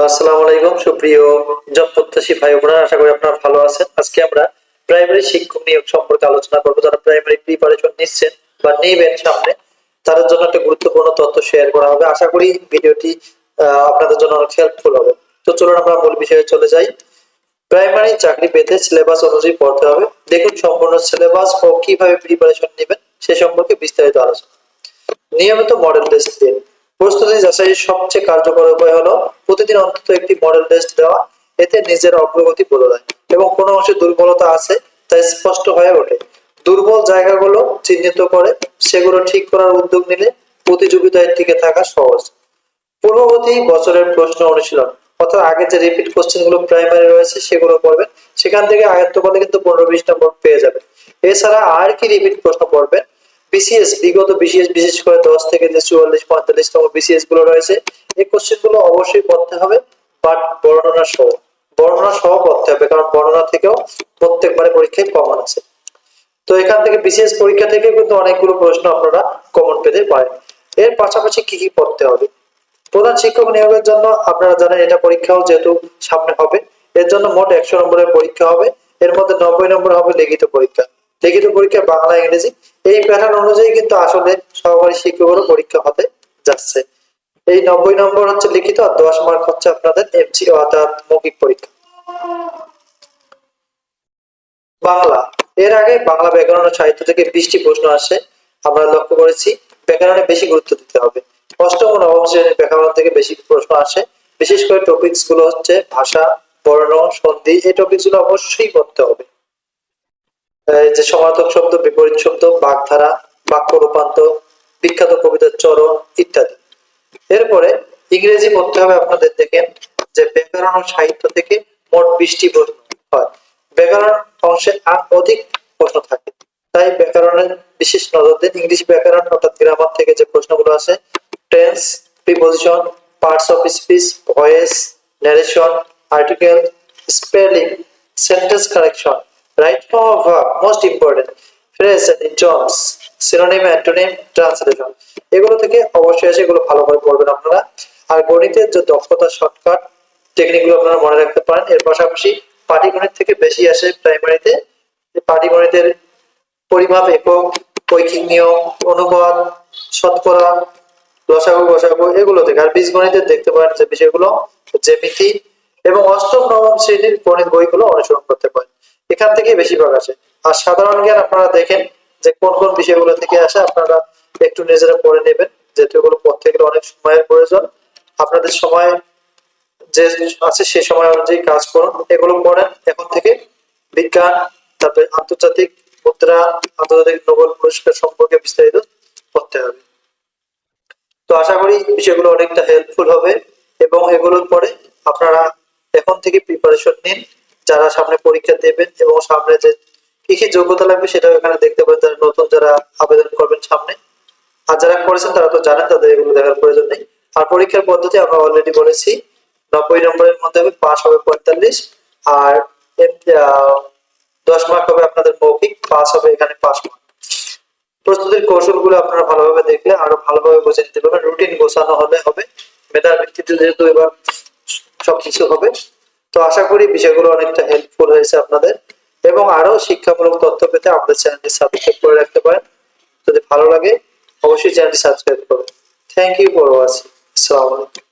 Hello, আসসালামু আলাইকুম। সুপ্রিয় জব প্রত্যাশী ভাই বোনেরা, আশা করি আপনারা ভালো আছেন। আজকে আমরা প্রাইমারি শিক্ষক নিয়োগ সম্পর্কে আলোচনা যারা প্রাইমারি প্রিপারেশন নিচ্ছেন বা নেবেন সামনে, তাদের জন্য একটা গুরুত্বপূর্ণ তথ্য শেয়ার করা হবে। আশা করি ভিডিওটি আপনাদের জন্য অনেক হেল্পফুল হবে। তো চলুন আমরা মূল বিষয়ে চলে যাই। প্রাইমারি চাকরি পেতে সিলেবাস অনুযায়ী পড়তে হবে। দেখুন, সম্পূর্ণ সিলেবাস ও কীভাবে প্রিপারেশন নেবেন সে সম্পর্কে বিস্তারিত আলোচনা। নিয়মিত মডেল টেস্ট দিন। প্রস্তুতি যাচাইয়ের সবচেয়ে কার্যকর উপায় হলো প্রতিদিন অন্তত একটি মডেল টেস্ট দেওয়া। এতে নিজের অগ্রগতি বোঝা যায় এবং কোনো অংশে দুর্বলতা আছে তা স্পষ্ট হয়ে ওঠে। দুর্বল জায়গাগুলো চিহ্নিত করে সেগুলো ঠিক করার উদ্যোগ নিলে প্রতিযোগিতায় টিকে থাকা সহজ। পূর্ববর্তী বছরের প্রশ্ন অনুশীলন, অর্থাৎ আগে যে রিপিট কোশ্চেনগুলো প্রাইমারি রয়েছে সেগুলো করবেন সেখান থেকে আয়ত্ত করলে কিন্তু পনেরো বিশ নম্বর পেয়ে যাবেন। এছাড়া আর কি রিপিট প্রশ্ন পড়বেন? বিসিএস বিগত বিসিএস বিশেষ করে দশ থেকে যে চুয়াল্লিশ পঁয়তাল্লিশ তম বিসিএসগুলো রয়েছে, এই কোশ্চেনগুলো অবশ্যই পড়তে হবে বাট বর্ণনা সহ বর্ণনা সহ পড়তে হবে, কারণ বর্ণনা থেকেও প্রত্যেকবারে পরীক্ষায় কমন আছে। তো এখান থেকে বিসিএস পরীক্ষা থেকে কিন্তু অনেকগুলো প্রশ্ন আপনারা কমন পেতে পারেন। এর পাশাপাশি কি কি পড়তে হবে? প্রধান শিক্ষক নিয়োগের জন্য আপনারা জানেন এটা পরীক্ষাও যেহেতু সামনে হবে, এর জন্য মোট একশো নম্বরের পরীক্ষা হবে, এর মধ্যে নব্বই নম্বর হবে লিখিত পরীক্ষা। লিখিত পরীক্ষা বাংলা, ইংরেজি। এই প্যাটার্ন অনুযায়ী কিন্তু আসলে সহকারী শিক্ষকেরও পরীক্ষা হতে যাচ্ছে। এই নব্বই নম্বর হচ্ছে লিখিত আর দশ মার্ক হচ্ছে আপনাদের এমসি অর্থাৎ মৌখিক পরীক্ষা। বাংলা। এর আগে বাংলা ব্যাকরণ ও সাহিত্য থেকে বিশটি প্রশ্ন আসে। আমরা লক্ষ্য করেছি ব্যাকরণে বেশি গুরুত্ব দিতে হবে। অষ্টম ও নবম শ্রেণির ব্যাকরণ থেকে বেশি প্রশ্ন আসে। বিশেষ করে টপিকসগুলো হচ্ছে ভাষা, বর্ণ, সন্ধি, এই টপিকসগুলো অবশ্যই পড়তে হবে। যে সমার্থক শব্দ, বিপরীত শব্দ, বাগধারা, বাক্য রূপান্তর, বিখ্যাত কবিতার চরণ ইত্যাদি। এরপরে ইংরেজি পড়তে হবে আপনাদের দেখেন যে ব্যাকরণ ও সাহিত্য থেকে মোট বিশটি প্রশ্ন হয়। ব্যাকরণ অংশে আর অধিক প্রশ্ন থাকে। তাই ব্যাকরণের বিশেষ নজর দিন। ইংলিশ ব্যাকরণ অর্থাৎ গ্রামার থেকে যে প্রশ্নগুলো আছে tense preposition parts of speech voice narration article spelling sentence correction right form of verb most important phrase and idioms synonym antonym translation এগুলো থেকে অবশ্যই এসে এগুলো ভালো করে পড়বেন আপনারা। আর গণিতের যে দক্ষতা শর্টকাট টেকনিকগুলো আপনারা মনে রাখতে পারেন। এর পাশাপাশি পাটিগণিত থেকে বেশি আসে প্রাইমারিতে পাটিগণিতের পরিমাপ, একক কৈখিক নিয়ম, অনুপাত, শতকরা লসাগু গসাগু এগুলো থেকে। আর বীজগণিতের দেখতে পারেন যে বিষয়গুলো, জ্যামিতি এবং অষ্টম নবম শ্রেণির গণিত বইগুলো অনুসরণ করতে পারেন। এখান থেকেই বেশিরভাগ আসে। আর সাধারণ জ্ঞান আপনারা দেখেন যে কোন কোন বিষয়গুলো থেকে আসে, আপনারা একটু নিজেরা পড়ে নেবেন, যেহেতু এগুলো পড়তে গেলে অনেক সময়ের প্রয়োজন। আপনাদের সময় যে আছে সে সময় অনুযায়ী কাজ করুন, এগুলো পড়েন, এখন থেকে বিজ্ঞান, তারপরে আন্তর্জাতিক মুদ্রা, আন্তর্জাতিক নোবেল পুরস্কার সম্পর্কে বিস্তারিত পড়তে হবে। তো আশা করি বিষয়গুলো অনেকটা হেল্পফুল হবে এবং এগুলোর পরে আপনারা এখন থেকে প্রিপারেশন নিন। যারা সামনে পরীক্ষা দেবেন এবং সামনে যে কি কি যোগ্যতা লাগবে সেটাও এখানে দেখতে পারেন যারা নতুন যারা আবেদন করবেন সামনে। আর যারা করেছেন তারা তো জানেন, তাদের এগুলো দেখার প্রয়োজন নেই। আর পরীক্ষার পদ্ধতি আমরা অলরেডি বলেছি, নব্বই নম্বরের মধ্যে হবে পাস হবে পঁয়তাল্লিশ, আর দশ মার্ক হবে আপনাদের মৌখিক পাস হবে এখানে পাঁচ মার্ক প্রস্তুতির কৌশলগুলো আপনারা ভালোভাবে দেখলে আরও ভালোভাবে বুঝে নিতে পারবেন। রুটিন গোছানো হলে হবে, মেধার ভিত্তিতে যেহেতু এবার সবকিছু হবে তো আশা করি বিষয়গুলো অনেকটা হেল্পফুল হয়েছে আপনাদের। এবং আরও শিক্ষামূলক তথ্য পেতে আমাদের চ্যানেলটি সাবস্ক্রাইব করে রাখতে পারেন। যদি ভালো লাগে, অবশ্যই চ্যানেলটি সাবস্ক্রাইব করুন। থ্যাংক ইউ ফর ওয়াচিং আসসালামু আলাইকুম